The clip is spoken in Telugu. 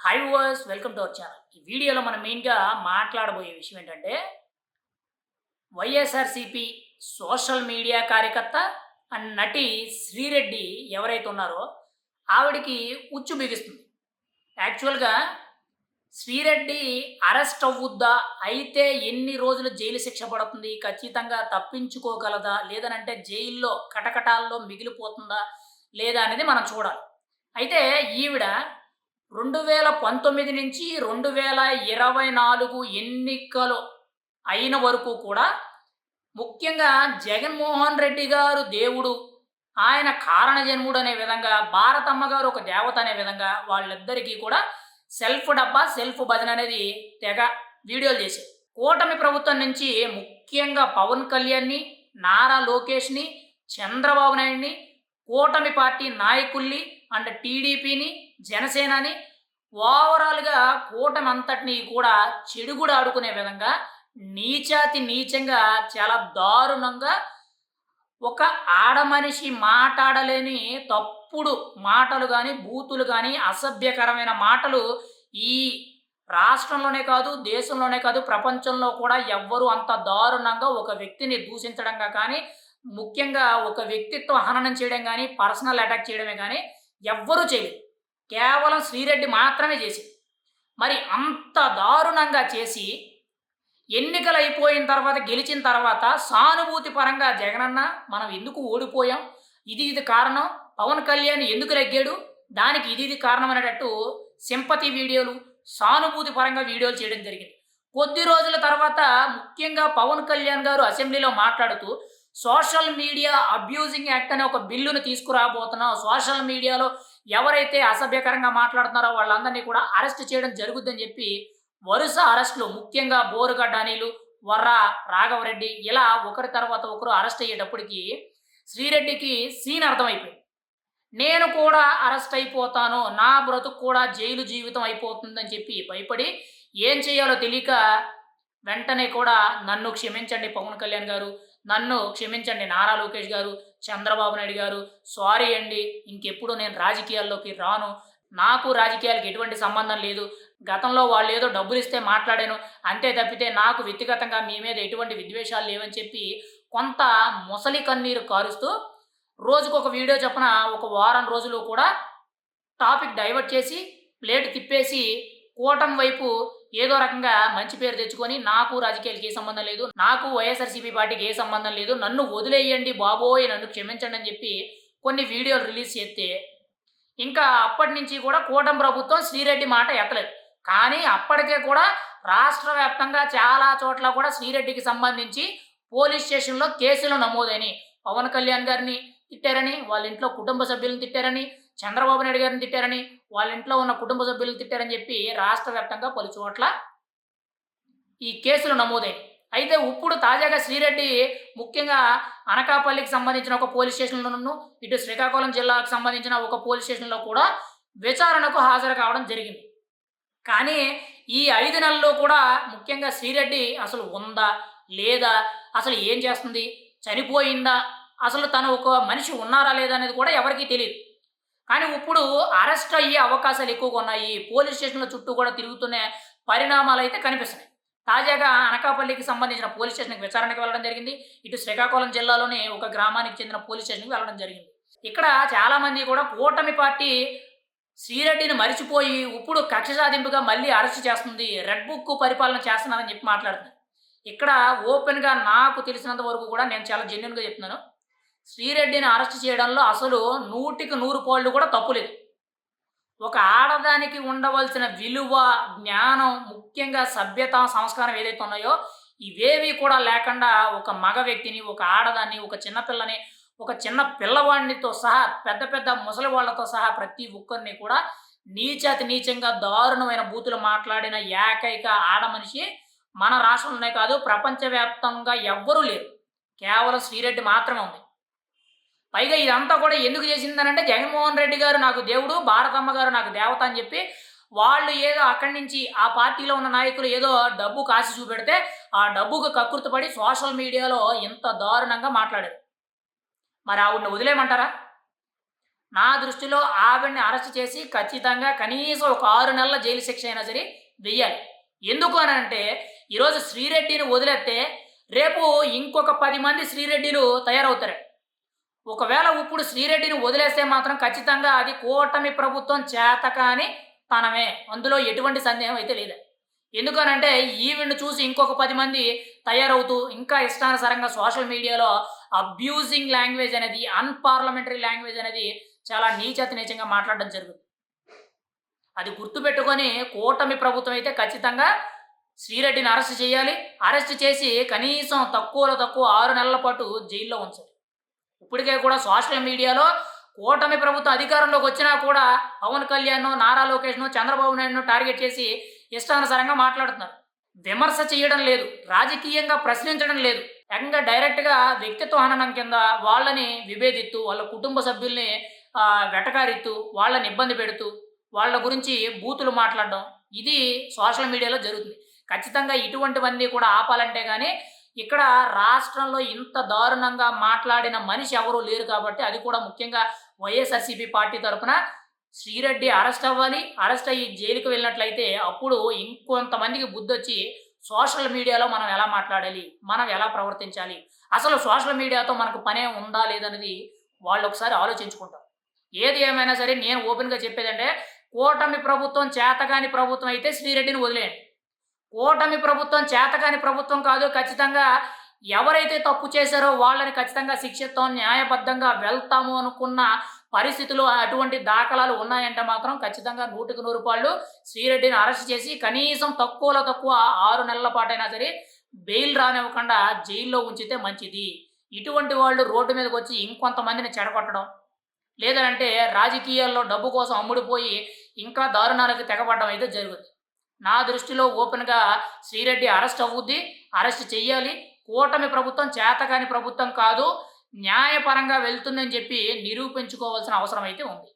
Hi viewers welcome to our channel ఈ వీడియోలో మనం మెయిన్గా మాట్లాడబోయే విషయం ఏంటంటే వైఎస్ఆర్సిపి సోషల్ మీడియా కార్యకర్త అండ్ నటి శ్రీరెడ్డి ఎవరైతే ఉన్నారో ఆవిడికి ఉచ్చు బిగిస్తుంది. యాక్చువల్గా శ్రీరెడ్డి అరెస్ట్ అవ్వుద్దా అయితే ఎన్ని రోజులు జైలు శిక్ష పడుతుంది ఖచ్చితంగా తప్పించుకోగలదా లేదనంటే జైల్లో కటకటాల్లో మిగిలిపోతుందా లేదా అనేది మనం చూడాలి. అయితే ఈవిడ రెండు వేల పంతొమ్మిది నుంచి రెండు వేల ఇరవై నాలుగు ఎన్నికలు అయిన వరకు కూడా ముఖ్యంగా జగన్మోహన్ రెడ్డి గారు దేవుడు ఆయన కారణ జన్ముడు అనే విధంగా భారతమ్మ గారు ఒక దేవత అనే విధంగా వాళ్ళిద్దరికీ కూడా సెల్ఫ్ డబ్బా సెల్ఫ్ భజన అనేది తెగ వీడియోలు చేశారు. కూటమి ప్రభుత్వం నుంచి ముఖ్యంగా పవన్ కళ్యాణ్ని నారా లోకేష్ని చంద్రబాబు నాయుడిని కూటమి పార్టీ నాయకుల్ని అండ్ టీడీపీని జనసేనని ఓవరాల్గా కూటమి కూడా చెడుగుడు ఆడుకునే విధంగా నీచాతి నీచంగా చాలా దారుణంగా ఒక ఆడమనిషి మాట్లాడలేని తప్పుడు మాటలు కానీ బూతులు కానీ అసభ్యకరమైన మాటలు ఈ రాష్ట్రంలోనే కాదు దేశంలోనే కాదు ప్రపంచంలో కూడా ఎవ్వరు అంత దారుణంగా ఒక వ్యక్తిని దూషించడంగా కానీ ముఖ్యంగా ఒక వ్యక్తిత్వ హననం చేయడం కానీ పర్సనల్ అటాక్ చేయడమే కానీ ఎవ్వరూ చేయలేదు. కేవలం శ్రీరెడ్డి మాత్రమే చేసింది మరి అంత దారుణంగా చేసి ఎన్నికలు అయిపోయిన తర్వాత గెలిచిన తర్వాత సానుభూతి పరంగా జగనన్న మనం ఎందుకు ఓడిపోయాం? ఇది ఇది కారణం. పవన్ కళ్యాణ్ ఎందుకు లెగ్గాడు? దానికి ఇది ఇది కారణం అనేటట్టు సింపతి వీడియోలు సానుభూతి పరంగా వీడియోలు చేయడం జరిగింది. కొద్ది రోజుల తర్వాత ముఖ్యంగా పవన్ కళ్యాణ్ గారు అసెంబ్లీలో మాట్లాడుతూ సోషల్ మీడియా అబ్యూజింగ్ యాక్ట్ అనే ఒక బిల్లును తీసుకురాబోతున్నాం. సోషల్ మీడియాలో ఎవరైతే అసభ్యకరంగా మాట్లాడుతున్నారో వాళ్ళందరినీ కూడా అరెస్ట్ చేయడం జరుగుద్దని చెప్పి వరుస అరెస్టులు ముఖ్యంగా బోరుగడ్డ అనిలు వర్ర రాఘవరెడ్డి ఇలా ఒకరి తర్వాత ఒకరు అరెస్ట్ అయ్యేటప్పటికి శ్రీరెడ్డికి సీన్ అర్థమైపోయింది. నేను కూడా అరెస్ట్ అయిపోతాను నా బ్రతుకు కూడా జైలు జీవితం అయిపోతుందని చెప్పి భయపడి ఏం చేయాలో తెలియక వెంటనే కూడా నన్ను క్షమించండి పవన్ కళ్యాణ్ గారు నన్ను క్షమించండి. నారా లోకేష్ గారు చంద్రబాబు నాయుడు గారు సారీ అండి. ఇంకెప్పుడు నేను రాజకీయాల్లోకి రాను. నాకు రాజకీయాలకు ఎటువంటి సంబంధం లేదు. గతంలో వాళ్ళు ఏదో డబ్బులు ఇస్తే మాట్లాడాను. అంతే తప్పితే నాకు వ్యక్తిగతంగా మీ మీద ఎటువంటి విద్వేషాలు లేవని చెప్పి కొంత ముసలి కన్నీరు కారుస్తూ రోజుకు ఒక వీడియో చొప్పున ఒక వారం రోజులు కూడా టాపిక్ డైవర్ట్ చేసి ప్లేట్ తిప్పేసి కూటమి వైపు ఏదో రకంగా మంచి పేరు తెచ్చుకొని నాకు రాజకీయాలకి ఏ సంబంధం లేదు నాకు వైఎస్ఆర్సీపీ పార్టీకి ఏ సంబంధం లేదు నన్ను వదిలేయండి బాబోయ్ నన్ను క్షమించండి అని చెప్పి కొన్ని వీడియోలు రిలీజ్ చేస్తే ఇంకా అప్పటి నుంచి కూడా కూటమి ప్రభుత్వం శ్రీరెడ్డి మాట ఎత్తలేదు. కానీ అప్పటికే కూడా రాష్ట్ర వ్యాప్తంగా చాలా చోట్ల కూడా శ్రీరెడ్డికి సంబంధించి పోలీస్ స్టేషన్లో కేసులు నమోదని పవన్ కళ్యాణ్ గారిని తిట్టారని వాళ్ళ ఇంట్లో కుటుంబ సభ్యులను తిట్టారని చంద్రబాబు నాయుడు గారిని తిట్టారని వాళ్ళ ఇంట్లో ఉన్న కుటుంబ సభ్యులు తిట్టారని చెప్పి రాష్ట్ర వ్యాప్తంగా పలు చోట్ల ఈ కేసులు నమోదాయి అయితే ఇప్పుడు తాజాగా శ్రీరెడ్డి ముఖ్యంగా అనకాపల్లికి సంబంధించిన ఒక పోలీస్ స్టేషన్లోనూ ఇటు శ్రీకాకుళం జిల్లాకు సంబంధించిన ఒక పోలీస్ స్టేషన్లో కూడా విచారణకు హాజరు కావడం జరిగింది. కానీ ఈ ఐదు నెలల్లో కూడా ముఖ్యంగా శ్రీరెడ్డి అసలు ఉందా లేదా అసలు ఏం చేస్తుంది చనిపోయిందా అసలు తను ఒక మనిషి ఉన్నారా లేదా అనేది కూడా ఎవరికీ తెలియదు కానీ ఇప్పుడు అరెస్ట్ అయ్యే అవకాశాలు ఎక్కువగా ఉన్నాయి. పోలీస్ స్టేషన్ల చుట్టూ కూడా తిరుగుతున్న పరిణామాలు అయితే కనిపిస్తున్నాయి. తాజాగా అనకాపల్లికి సంబంధించిన పోలీస్ స్టేషన్కి విచారణకు వెళ్ళడం జరిగింది. ఇటు శ్రీకాకుళం జిల్లాలోనే ఒక గ్రామానికి చెందిన పోలీస్ స్టేషన్కి వెళ్ళడం జరిగింది. ఇక్కడ చాలామంది కూడా కూటమి పార్టీ శ్రీరెడ్డిని మరిచిపోయి ఇప్పుడు కక్ష సాధింపుగా మళ్ళీ అరెస్ట్ చేస్తుంది. రెడ్ బుక్ పరిపాలన చేస్తున్నారని చెప్పి మాట్లాడుతున్నారు. ఇక్కడ ఓపెన్గా నాకు తెలిసినంత వరకు కూడా నేను చాలా జెన్యున్గా చెప్తున్నాను. శ్రీరెడ్డిని అరెస్ట్ చేయడంలో అసలు నూటికి నూరు పాళ్ళు కూడా తప్పులేదు ఒక ఆడదానికి ఉండవలసిన విలువ జ్ఞానం ముఖ్యంగా సభ్యత సంస్కారం ఏదైతే ఉన్నాయో ఇవేవి కూడా లేకుండా ఒక మగ వ్యక్తిని ఒక ఆడదాన్ని ఒక చిన్నపిల్లని ఒక చిన్న పిల్లవాడినితో సహా పెద్ద పెద్ద ముసలి వాళ్ళతో సహా ప్రతి ఒక్కరిని కూడా నీచాతి నీచంగా దారుణమైన బూతులు మాట్లాడిన ఏకైక ఆడ మనిషి మన రాష్ట్రంలోనే కాదు ప్రపంచవ్యాప్తంగా ఎవ్వరూ లేరు. కేవలం శ్రీరెడ్డి మాత్రమే ఉంది. పైగా ఇదంతా కూడా ఎందుకు చేసిందనంటే జగన్మోహన్ రెడ్డి గారు నాకు దేవుడు భారతమ్మ గారు నాకు దేవత అని చెప్పి వాళ్ళు ఏదో అక్కడి నుంచి ఆ పార్టీలో ఉన్న నాయకులు ఏదో డబ్బు కాసి చూపెడితే ఆ డబ్బుకు కకృతపడి సోషల్ మీడియాలో ఇంత దారుణంగా మాట్లాడారు. మరి ఆవిడని వదిలేయమంటారా? నా దృష్టిలో ఆవిడ్ని అరెస్ట్ చేసి ఖచ్చితంగా కనీసం ఒక ఆరు నెలల జైలు శిక్ష అయినా సరే వెయ్యాలి. ఎందుకు అని అంటే ఈరోజు శ్రీరెడ్డిని వదిలేస్తే రేపు ఇంకొక పది మంది శ్రీరెడ్డిలు తయారవుతారు. ఒకవేళ ఇప్పుడు శ్రీరెడ్డిని వదిలేస్తే మాత్రం ఖచ్చితంగా అది కూటమి ప్రభుత్వం చేతకాని తనమే. అందులో ఎటువంటి సందేహం అయితే లేదు. ఎందుకనంటే ఈవెంట్ చూసి ఇంకొక పది మంది తయారవుతూ ఇంకా ఇష్టానుసారంగా సోషల్ మీడియాలో అబ్యూజింగ్ లాంగ్వేజ్ అనేది అన్పార్లమెంటరీ లాంగ్వేజ్ అనేది చాలా నీచత నీచంగా మాట్లాడడం జరుగుతుంది. అది గుర్తుపెట్టుకొని కూటమి ప్రభుత్వం అయితే ఖచ్చితంగా శ్రీరెడ్డిని అరెస్ట్ చేయాలి. అరెస్ట్ చేసి కనీసం తక్కువలో తక్కువ ఆరు నెలల పాటు జైల్లో ఉంచాలి. ఇప్పటికే కూడా సోషల్ మీడియాలో కూటమి ప్రభుత్వం అధికారంలోకి వచ్చినా కూడా పవన్ కళ్యాణ్ నారా లోకేష్ను చంద్రబాబు నాయుడును టార్గెట్ చేసి ఇష్టానుసారంగా మాట్లాడుతున్నారు. విమర్శ చేయడం లేదు. రాజకీయంగా ప్రశ్నించడం లేదు. ఏకంగా డైరెక్ట్గా వ్యక్తిత్వ హననం కింద వాళ్ళని విభేదిస్తూ వాళ్ళ కుటుంబ సభ్యుల్ని ఆ, వెటకారిస్తూ వాళ్ళని ఇబ్బంది పెడుతూ వాళ్ళ గురించి బూతులు మాట్లాడడం ఇది సోషల్ మీడియాలో జరుగుతుంది. ఖచ్చితంగా ఇటువంటివన్నీ కూడా ఆపాలంటే కానీ ఇక్కడ రాష్ట్రంలో ఇంత దారుణంగా మాట్లాడిన మనిషి ఎవరూ లేరు కాబట్టి అది కూడా ముఖ్యంగా వైఎస్ఆర్సీపీ పార్టీ తరఫున శ్రీరెడ్డి అరెస్ట్ అవ్వాలి అరెస్ట్ అయ్యి జైలుకు వెళ్ళినట్లయితే అప్పుడు ఇంకొంతమందికి బుద్ధి వచ్చి సోషల్ మీడియాలో మనం ఎలా మాట్లాడాలి మనం ఎలా ప్రవర్తించాలి అసలు సోషల్ మీడియాతో మనకు పనే ఉందా లేదనేది వాళ్ళు ఒకసారి ఆలోచించుకుంటారు. ఏది ఏమైనా సరే నేను ఓపెన్గా చెప్పేదంటే కూటమి ప్రభుత్వం చేతగాని ప్రభుత్వం అయితే శ్రీరెడ్డిని వదిలేయండి. కూటమి ప్రభుత్వం చేతకాని ప్రభుత్వం కాదు. ఖచ్చితంగా ఎవరైతే తప్పు చేశారో వాళ్ళని ఖచ్చితంగా శిక్షిస్తాం న్యాయబద్ధంగా వెళ్తాము అనుకున్న పరిస్థితులు అటువంటి దాఖలాలు ఉన్నాయంటే మాత్రం ఖచ్చితంగా నూటికి నూరు రూపాయలు శ్రీరెడ్డిని అరెస్ట్ చేసి కనీసం తక్కువలో తక్కువ ఆరు నెలల పాటైనా సరే బెయిల్ రానివ్వకుండా జైల్లో ఉంచితే మంచిది. ఇటువంటి వాళ్ళు రోడ్డు మీదకి వచ్చి ఇంకొంతమందిని చెడగొట్టడం లేదంటే రాజకీయాల్లో డబ్బు కోసం అమ్ముడిపోయి ఇంకా దారుణాలకు తెగబడడం అయితే జరుగుతుంది నా దృష్టిలో ఓపెన్గా శ్రీరెడ్డి అరెస్ట్ అవ్వుద్ది అరెస్ట్ చెయ్యాలి. కూటమి ప్రభుత్వం చేతకాని ప్రభుత్వం కాదు న్యాయపరంగా వెళ్తుందని చెప్పి నిరూపించుకోవాల్సిన అవసరం అయితే ఉంది.